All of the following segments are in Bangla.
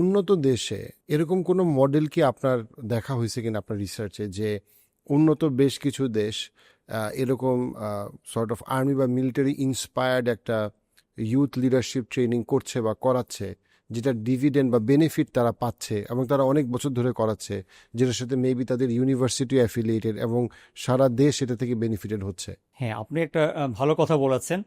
উন্নত দেশে এরকম কোনো মডেল কি আপনার দেখা হয়েছে কিনা আপনার রিসার্চে যে উন্নত বেশ কিছু দেশ এরকম সর্ট অফ আর্মি বা মিলিটারি ইন্সপায়ার্ড একটা ইউথ লিডারশিপ ট্রেনিং করছে বা করাচ্ছে, যেটা ডিভিডেন্ড বা বেনিফিট তারা পাচ্ছে এবং তারা অনেক বছর ধরে করাচ্ছে, যেটার সাথে মেবি তাদের ইউনিভার্সিটি অ্যাফিলিয়েটেড এবং সারা দেশ এটা থেকে বেনিফিটেড হচ্ছে? হ্যাঁ আপনি একটা ভালো কথা বলেছেন।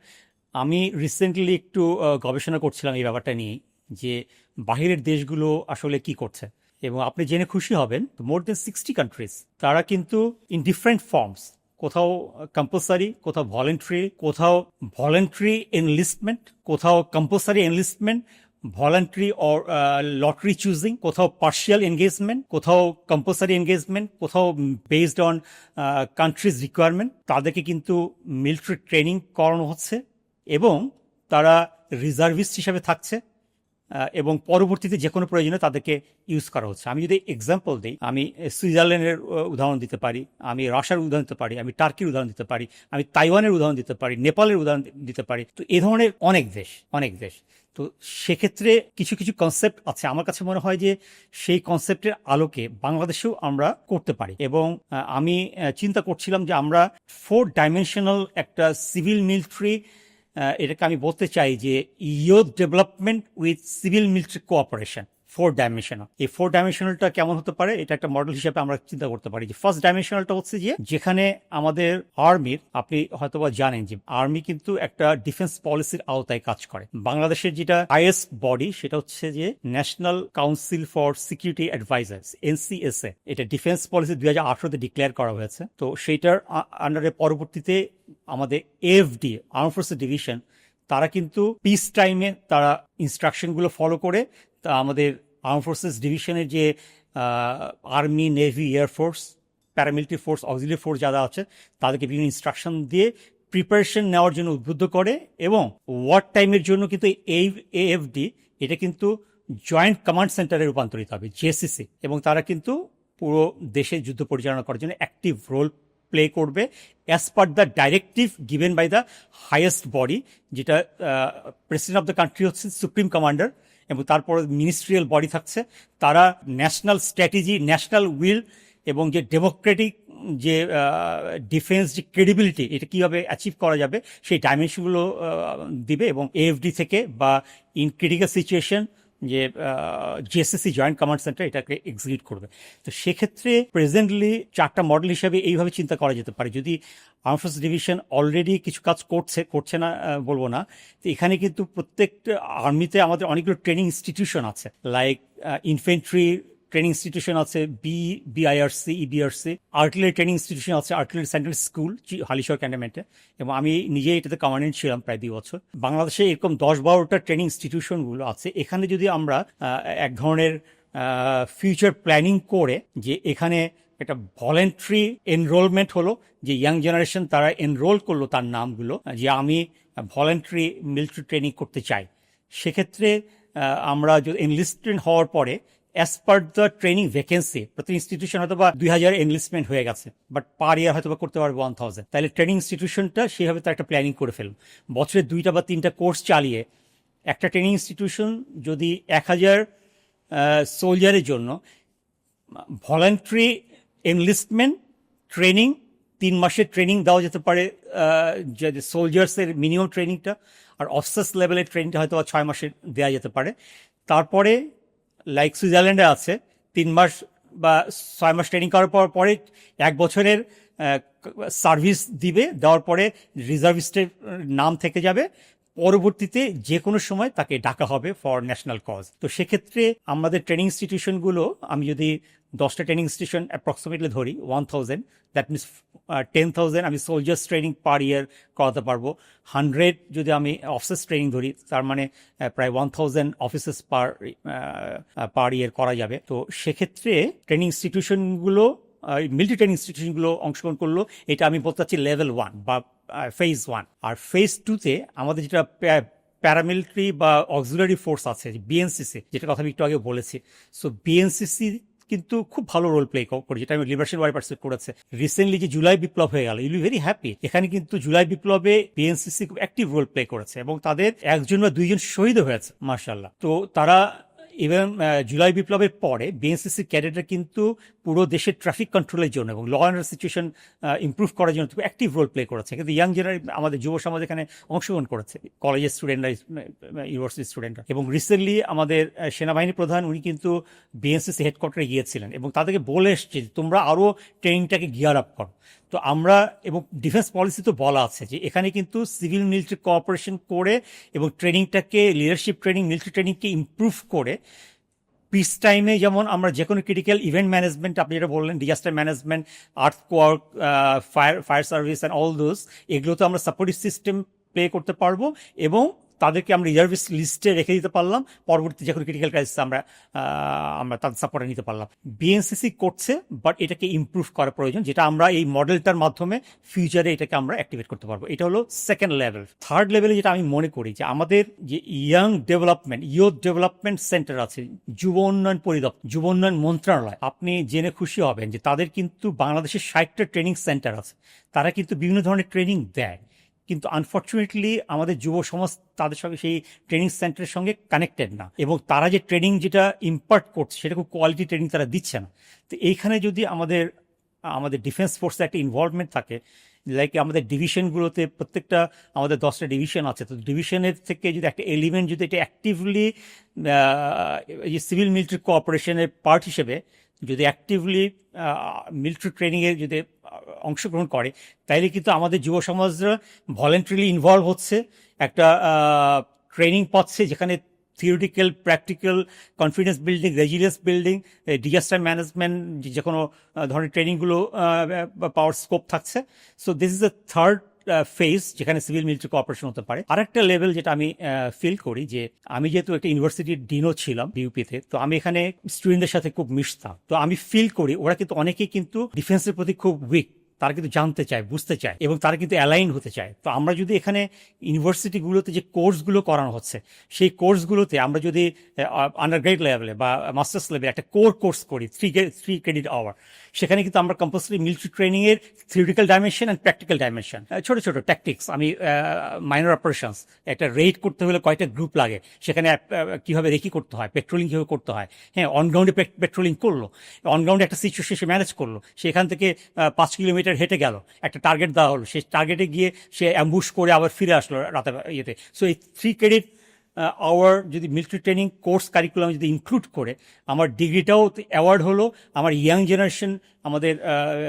আমি রিসেন্টলি একটু গবেষণা করছিলাম এই ব্যাপারটা নিয়ে যে বাহিরের দেশগুলো আসলে কি করছে। এবং আপনি জেনে খুশি হবেন মোর দেন সিক্সটি কান্ট্রিজ তারা কিন্তু ইন ডিফারেন্ট ফর্মস কোথাও কম্পালসারি কোথাও ভলেন্টারি কোথাও ভলেন্টারি এনলিস্টমেন্ট কোথাও compulsory enlistment voluntary or lottery choosing কোথাও পার্শিয়াল এনগেজমেন্ট কোথাও কম্পালসারি এনগেজমেন্ট কোথাও বেসড অন কান্ট্রিজ রিকোয়ারমেন্ট তাদেরকে কিন্তু মিলিটারি ট্রেনিং করানো হচ্ছে এবং তারা রিজার্ভিস্ট হিসাবে থাকছে। এবং পরবর্তীতে যে কোনো প্রয়োজনে তাদেরকে ইউজ করা হচ্ছে। আমি যদি এক্সাম্পল দিই, আমি সুইজারল্যান্ডের উদাহরণ দিতে পারি, আমি রাশিয়ার উদাহরণ দিতে পারি, আমি টার্কির উদাহরণ দিতে পারি, আমি তাইওয়ানের উদাহরণ দিতে পারি, নেপালের উদাহরণ দিতে পারি, তো এ ধরনের অনেক দেশ অনেক দেশ। তো সেক্ষেত্রে কিছু কিছু কনসেপ্ট আছে। আমার কাছে মনে হয় যে সেই কনসেপ্টের আলোকে বাংলাদেশেও আমরা করতে পারি এবং আমি চিন্তা করছিলাম যে আমরা ফোর ডাইমেনশনাল একটা সিভিল মিলিটারি এটাকে আমি বলতে চাই যে youth development with civil military cooperation. Four dimensional এই ফোর ডাইমেনশনালটা কেমন হতে পারে, এটা একটা মডেল হিসেবে আমরা চিন্তা করতে পারি যে ফার্স্ট ডাইমেনশনালটা হচ্ছে যে যেখানে আমাদের আর্মির আপনি হয়তোবা জানেন যে আর্মি কিন্তু একটা ডিফেন্স পলিসির আওতায় কাজ করে। বাংলাদেশের যেটা হাইয়েস্ট বডি সেটা হচ্ছে যে National Council for Security Advisers NCSA এটা ডিফেন্স পলিসি দুই হাজার আঠারোতে ডিক্লেয়ার করা হয়েছে। তো সেইটার আন্ডারে পরবর্তীতে আমাদের এফডি আর্ম ফোর্সেস ডিভিশন তারা কিন্তু পিস টাইমে তারা ইনস্ট্রাকশনগুলো ফলো করে, তা আমাদের আর্ম ফোর্সেস ডিভিশনের যে army navy air force paramilitary force auxiliary force যারা আছে, তাদেরকে বিভিন্ন ইনস্ট্রাকশন দিয়ে প্রিপারেশন নেওয়ার জন্য উদ্বুদ্ধ করে এবং ওয়ার টাইমের জন্য কিন্তু এই এএফডি এটা কিন্তু জয়েন্ট কমান্ড সেন্টারে রূপান্তরিত হবে জেসিসি এবং তারা কিন্তু পুরো দেশে যুদ্ধ পরিচালনা করার জন্য অ্যাক্টিভ রোল প্লে করবে as per the directive given by the highest body যেটা প্রেসিডেন্ট অফ দ্য কান্ট্রি হচ্ছে সুপ্রিম কমান্ডার এবং তারপর মিনিস্ট্রিয়াল বডি থাকছে। তারা ন্যাশনাল স্ট্র্যাটেজি ন্যাশনাল উইল এবং যে ডেমোক্রেটিক যে ডিফেন্স যে ক্রেডিবিলিটি এটা কীভাবে অ্যাচিভ করা যাবে, সেই ডাইমেনশনগুলো দিবে এবং এএফডি থেকে বা ইন ক্রিটিক্যাল সিচুয়েশন যে জিএসএসসি জয়েন্ট কমান্ড সেন্টার এটাকে এক্সিকিউট করবে। তো সেক্ষেত্রে প্রেজেন্টলি চারটা মডেল হিসাবে এইভাবে চিন্তা করা যেতে পারে। যদি আর্মফোর্স ডিভিশন অলরেডি কিছু কাজ করছে করছে না বলব না, তো এখানে কিন্তু প্রত্যেকটা আর্মিতে আমাদের অনেকগুলো ট্রেনিং ইনস্টিটিউশন আছে। লাইক ইনফেন্ট্রি ট্রেনিং ইনস্টিটিউশন আছে B BIRC EBRC artillery training institution আছে আর্টিলারি সেন্ট্রাল স্কুল হালিশর ক্যান্টনমেন্টে। এবং আমি নিজেই এটাতে কমান্ডেন্ট ছিলাম প্রায় দুই বছর। বাংলাদেশে এরকম দশ বারোটা ট্রেনিং ইনস্টিটিউশনগুলো আছে। এখানে যদি আমরা এক ধরনের ফিউচার প্ল্যানিং করে যে এখানে একটা ভলেন্টারি এনরোলমেন্ট হলো, যে ইয়াং জেনারেশন তারা এনরোল করল তার নামগুলো, যে আমি ভলেন্টারি মিলিটারি ট্রেনিং করতে চাই। সেক্ষেত্রে আমরা যদি এনলিস্টমেন্ট হওয়ার পরে as per the training vacancy প্রতি ইনস্টিটিউশন হয়তো বা দুই হাজার এনলিস্টমেন্ট হয়ে গেছে বাট পার ইয়ার হয়তো বা করতে পারবে ওয়ান থাউজেন্ড তাহলে ট্রেনিং ইনস্টিটিউশনটা সেভাবে তার একটা প্ল্যানিং করে ফেলুন। বছরে দুইটা বা তিনটা কোর্স চালিয়ে একটা ট্রেনিং ইনস্টিটিউশন যদি এক হাজার সোলজারের জন্য ভলেন্টারি এনলিস্টমেন্ট ট্রেনিং তিন মাসের ট্রেনিং দেওয়া যেতে পারে যে সোলজার্সের মিনিমাম ট্রেনিংটা আর অফিসার্স লেভেলের ট্রেনিংটা হয়তো ছয় মাসের দেওয়া যেতে পারে। তারপরে লাইক সুইজারল্যান্ডে আছে, তিন মাস বা ছয় মাস ট্রেনিং করার পর, পরে এক বছরের সার্ভিস দিবে, দেওয়ার পরে রিজার্ভিস্টের নাম থেকে যাবে, পরবর্তীতে যে কোনো সময় তাকে ডাকা হবে ফর ন্যাশনাল কজ তো সেক্ষেত্রে আমাদের ট্রেনিং ইনস্টিটিউশনগুলো আমি যদি দশটা ট্রেনিং ইনস্টিটিউশন অ্যাপ্রক্সিমেটলি ধরি one thousand that means ten thousand আমি সোলজার্স ট্রেনিং পার ইয়ার করাতে পারব। হান্ড্রেড যদি আমি অফিসার্স ট্রেনিং ধরি, তার মানে প্রায় one thousand officers per per year করা যাবে। তো সেক্ষেত্রে ট্রেনিং ইনস্টিটিউশনগুলো মিলিটারি ট্রেনিং ইনস্টিটিউশনগুলো অংশগ্রহণ করল, এটা আমি বলতে চাচ্ছি লেভেল ওয়ান বা ফেজ ওয়ান আর ফেজ টুতে আমাদের যেটা প্যারামিলিটারি বা অক্সিলারি ফোর্স আছে বিএনসিসি যেটা কথা আমি একটু আগে বলেছি। সো বিএনসিসি কিন্তু খুব ভালো রোল প্লে করে যেটা আমি লিবারেশন ওয়ার পার্সেপ্ট করেছে। রিসেন্টলি যে জুলাই বিপ্লব হয়ে গেল ইউ ভেরি হ্যাপি এখানে কিন্তু জুলাই বিপ্লবে বিএনসিসি খুব অ্যাক্টিভ রোল প্লে করেছে এবং তাদের একজন বা দুইজন শহীদ হয়েছে মার্শাল্লাহ তো তারা ইভেন জুলাই বিপ্লবের পরে বিএনসিসি ক্যাডেটরা কিন্তু পুরো দেশের ট্রাফিক কন্ট্রোলের জন্য এবং ল অ্যান্ড সিচুয়েশন ইমপ্রুভ করার জন্য অ্যাক্টিভ রোল প্লে করেছে। কিন্তু ইয়াং জেনারেশন আমাদের যুব সমাজ এখানে অংশগ্রহণ করেছে। কলেজের স্টুডেন্টরা ইউনিভার্সিটি স্টুডেন্টরা এবং রিসেন্টলি আমাদের সেনাবাহিনী প্রধান উনি কিন্তু বিএনসিসি হেডকোয়ার্টারে গিয়েছিলেন এবং তাদেরকে বলে এসছে তোমরা আরও ট্রেনিংটাকে গিয়ার আপ করো। তো আমরা এবং ডিফেন্স পলিসি তো বলা আছে যে এখানে কিন্তু সিভিল মিলিটারি কোঅপারেশন করে এবং ট্রেনিংটাকে, লিডারশিপ ট্রেনিং, মিলিটারি ট্রেনিংকে ইমপ্রুভ করে পিস টাইমে যেমন আমরা যে কোনো ক্রিটিক্যাল ইভেন্ট ম্যানেজমেন্ট আপনি যেটা বললেন disaster management earthquake fire fire service and all those এগুলোতে আমরা সাপোর্টিভ সিস্টেম প্লে করতে পারব এবং তাদেরকে আমরা রিজার্ভিস্ট লিস্টে রেখে দিতে পারলাম। পরবর্তী যে কোনো ক্রিটিক্যাল ক্রাইসিস আমরা আমরা তাদের সাপোর্টে নিতে পারলাম। বিএনসিসি করছে বাট এটাকে ইমপ্রুভ করা প্রয়োজন, যেটা আমরা এই মডেলটার মাধ্যমে ফিউচারে এটাকে আমরা অ্যাক্টিভেট করতে পারব। এটা হলো সেকেন্ড লেভেল থার্ড লেভেলে যেটা আমি মনে করি যে আমাদের যে young development youth development centre আছে, যুব উন্নয়ন পরিদপ্তর, যুব উন্নয়ন মন্ত্রণালয়, আপনি জেনে খুশি হবেন যে তাদের কিন্তু বাংলাদেশের ষাটটা ট্রেনিং সেন্টার আছে। তারা কিন্তু বিভিন্ন ধরনের ট্রেনিং দেয়। কিন্তু আনফর্চুনেটলি আমাদের যুব সমাজ তাদের সঙ্গে সেই ট্রেনিং সেন্টারের সঙ্গে কানেক্টেড না। এবং তারা যে ট্রেনিং যেটা ইম্পার্ট করছে, সেটা খুব কোয়ালিটি ট্রেনিং তারা দিচ্ছে না। তো এইখানে যদি আমাদের আমাদের ডিফেন্স ফোর্সে একটা ইনভলভমেন্ট থাকে লাইক আমাদের ডিভিশনগুলোতে প্রত্যেকটা, আমাদের দশটা ডিভিশন আছে, তো ডিভিশনের থেকে যদি একটা এলিমেন্ট যদি এটা অ্যাক্টিভলি সিভিল মিলিটারি কোঅপারেশনের পার্ট হিসেবে যদি অ্যাক্টিভলি মিলিটারি ট্রেনিংয়ে যদি অংশগ্রহণ করে, তাইলে কিন্তু আমাদের যুব সমাজরা ভলেন্টারিলি ইনভলভ হচ্ছে। একটা ট্রেনিং পাচ্ছে যেখানে theoretical practical confidence building resilience building disaster management যে কোনো ধরনের ট্রেনিংগুলো পাওয়ার স্কোপ থাকছে। So this is the third phase যেখানে সিভিল মিলিটারি কোঅপারেশন হতে পারে আর একটা লেভেল যেটা আমি ফিল করি যে আমি যেহেতু একটা ইউনিভার্সিটির ডিনও ছিলাম বিউপিতে তো আমি এখানে স্টুডেন্টদের সাথে খুব মিশতাম। তো আমি ফিল করি, ওরা কিন্তু অনেকেই কিন্তু ডিফেন্সের প্রতি খুব উইক তারা কিন্তু জানতে চায়, বুঝতে চায় এবং তারা কিন্তু অ্যালাইন হতে চায়। তো আমরা যদি এখানে ইউনিভার্সিটিগুলোতে যে কোর্সগুলো করানো হচ্ছে, সেই কোর্সগুলোতে আমরা যদি আন্ডার গ্রেড লেভেলে বা মাস্টার্স লেভেলে একটা কোর কোর্স করি থ্রি থ্রি ক্রেডিট আওয়ার সেখানে কিন্তু আমরা কম্পালসারি মিলিটারি ট্রেনিংয়ের theoretical dimension and practical dimension ছোট ছোট ট্যাকটিক্স আমি মাইনর অপারেশনস একটা রেড করতে হলে কয়টা গ্রুপ লাগে, সেখানে কীভাবে রেকি করতে হয় পেট্রোলিং কীভাবে করতে হয় হ্যাঁ অনগ্রাউন্ডে পেট্রোলিং করল অনগ্রাউন্ডে একটা সিচুয়েশন সে ম্যানেজ করল, সেখান থেকে পাঁচ কিলোমিটার হেঁটে গেল। একটা টার্গেট দেওয়া হলো। সেই টার্গেটে গিয়ে সে অ্যাম্বুশ করে আবার ফিরে আসলো রাতে ইয়েতে। সো এই থ্রি ক্রেডিট আওয়ার যদি মিলিটারি ট্রেনিং কোর্স কারিকুলাম যদি ইনক্লুড করে, আমার ডিগ্রিটাও অ্যাওয়ার্ড হলো, আমার ইয়াং জেনারেশন আমাদের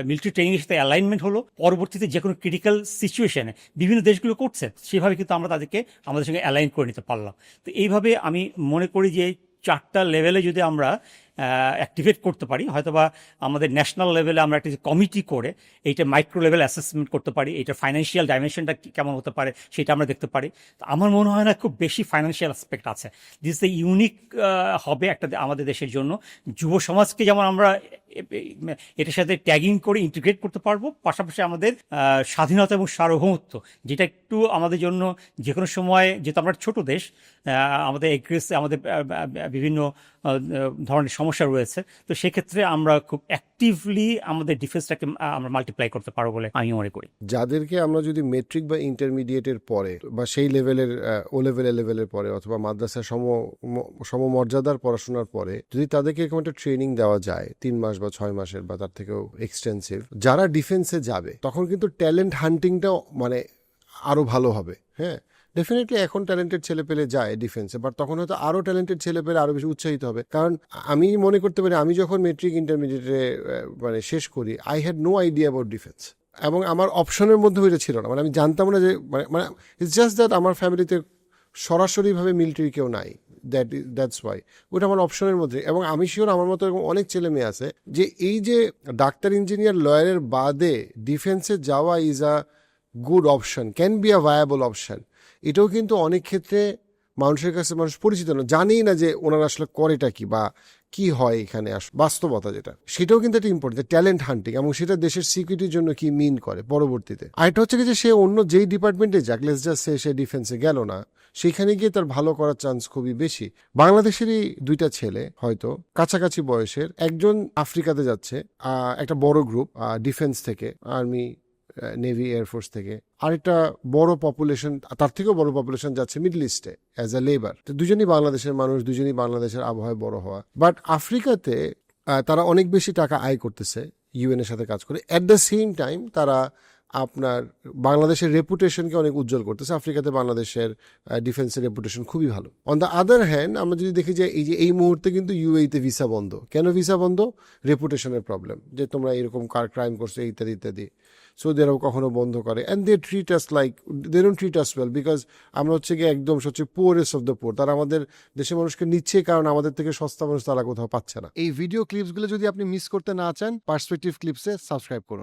মিলিটারি ট্রেনিংয়ের সাথে অ্যালাইনমেন্ট হলো। পরবর্তীতে যে কোনো ক্রিটিক্যাল সিচুয়েশনে বিভিন্ন দেশগুলো করছে, সেভাবে কিন্তু আমরা তাদেরকে, আমাদের সঙ্গে অ্যালাইন করে নিতে পারলাম। তো এইভাবে আমি মনে করি যে চারটা লেভেলে যদি আমরা অ্যাক্টিভেট করতে পারি, হয়তোবা আমাদের ন্যাশনাল লেভেলে আমরা একটা কমিটি করে, এইটা মাইক্রো লেভেল অ্যাসেসমেন্ট করতে পারি এটা ফাইন্যান্সিয়াল ডাইমেনশনটা কেমন হতে পারে সেটা আমরা দেখতে পারি। তো আমার মনে হয় না খুব বেশি ফাইন্যান্সিয়াল অ্যাসপেক্ট আছে। দিস দ্য ইউনিক হবে একটা আমাদের দেশের জন্য। যুব সমাজকে যেমন আমরা এটার সাথে ট্যাগিং করে ইন্টিগ্রেট করতে পারব, পাশাপাশি আমাদের স্বাধীনতা এবং সার্বভৌমত্ব, যেটা একটু আমাদের জন্য যে কোনো সময়, যেহেতু আমরা ছোট দেশ আমাদের এগ্রেস আমাদের বিভিন্ন ধরনের সমস্যা রয়েছে। তো সেক্ষেত্রে আমরা খুব অ্যাক্টিভলি আমাদের ডিফেন্সটাকে আমরা মাল্টিপ্লাই করতে পারব বলে আমি মনে করি। যাদেরকে আমরা যদি মেট্রিক বা ইন্টারমিডিয়েটের পরে বা সেই লেভেলের ও লেভেলের লেভেলের পরে অথবা মাদ্রাসা সম সমমর্যাদার পড়াশোনার পরে যদি তাদেরকে এরকম একটা ট্রেনিং দেওয়া যায়, তিন মাস বা ছয় মাসের বা তার থেকেও এক্সটেন্সিভ যারা ডিফেন্সে যাবে, তখন কিন্তু ট্যালেন্ট হান্টিংটাও মানে আরও ভালো হবে হ্যাঁ? ডেফিনেটলি এখন ট্যালেন্টেড ছেলে পেলে যায় ডিফেন্সে বাট তখন হয়তো আরও ট্যালেন্টেড ছেলে পেলে আরও বেশি উৎসাহিত হবে। কারণ আমি মনে করতে পারি, আমি যখন মেট্রিক ইন্টারমিডিয়েটে মানে শেষ করি I had no idea about defence এবং আমার অপশনের মধ্যে ওইটা ছিল না। মানে আমি জানতাম না যে মানে মানে ইটস জাস্ট দ্যাট আমার ফ্যামিলিতে সরাসরিভাবে মিলিটারি কেউ নাই। দ্যাট দ্যাটস ওয়াই ওটা আমার অপশনের মধ্যে। এবং আমি শিওর আমার মতো এরকম অনেক ছেলে মেয়ে আছে যে, এই যে ডাক্তার ইঞ্জিনিয়ার লয়ারের বাদে ডিফেন্সে যাওয়া is a good option can be a viable option এটাও কিন্তু অনেক ক্ষেত্রে মানুষের কাছে মানুষ পরিচিত না। জানেই না যে ওনারা আসলে করেটা কি বা কি হয় এখানে আস- বাস্তবতা যেটা। সেটাও কিন্তু একটা ইম্পর্টেন্ট ট্যালেন্ট হান্টিং এবং সেটা দেশের সিকিউরিটির জন্য কি মিন করে পরবর্তীতে। আরেকটা হচ্ছে কি যে সে অন্য যেই ডিপার্টমেন্টে যাক লেস জাস্ট সে সে ডিফেন্সে গেল না, সেখানে গিয়ে তার ভালো করার চান্স খুবই বেশি। বাংলাদেশেরই দুইটা ছেলে হয়তো, কাছাকাছি বয়সের, একজন আফ্রিকাতে যাচ্ছে একটা বড় গ্রুপ ডিফেন্স থেকে আর্মি নেভি এয়ারফোর্স থেকে। আরেকটা বড় পপুলেশন তার থেকেও বড় পপুলেশন যাচ্ছে মিডল ইস্টে অ্যাজ আ লেবার তো দুজনই বাংলাদেশের মানুষ, দুজনই বাংলাদেশের আবহাওয়ায় বড় হওয়া। বাট আফ্রিকাতে তারা অনেক বেশি টাকা আয় করতেছে ইউএন এর সাথে কাজ করে। অ্যাট দ্য সেম টাইম তারা আপনার বাংলাদেশের রেপুটেশনকে অনেক উজ্জ্বল করতেছে। আফ্রিকাতে বাংলাদেশের ডিফেন্সের রেপুটেশন খুবই ভালো। অন দ্য আদার হ্যান্ড আমরা যদি দেখি যে এই যে, এই মুহূর্তে কিন্তু ইউএইতে ভিসা বন্ধ। কেন ভিসা বন্ধ? রেপুটেশনের প্রবলেম যে তোমরা এরকম কার ক্রাইম করছ, ইত্যাদি ইত্যাদি। সৌদিরাও কখনো বন্ধ করে। And they treat us like they don't treat us well because আমরা হচ্ছে গিয়ে একদম সবচেয়ে পোরেস্ট অফ দ্য পোর তারা আমাদের দেশের মানুষকে নিচ্ছে কারণ আমাদের থেকে সস্তা মানুষ তারা কোথাও পাচ্ছে না। এই ভিডিও ক্লিপসগুলো যদি আপনি মিস করতে না চান পার্সপেক্টিভ ক্লিপসে সাবস্ক্রাইব করুন।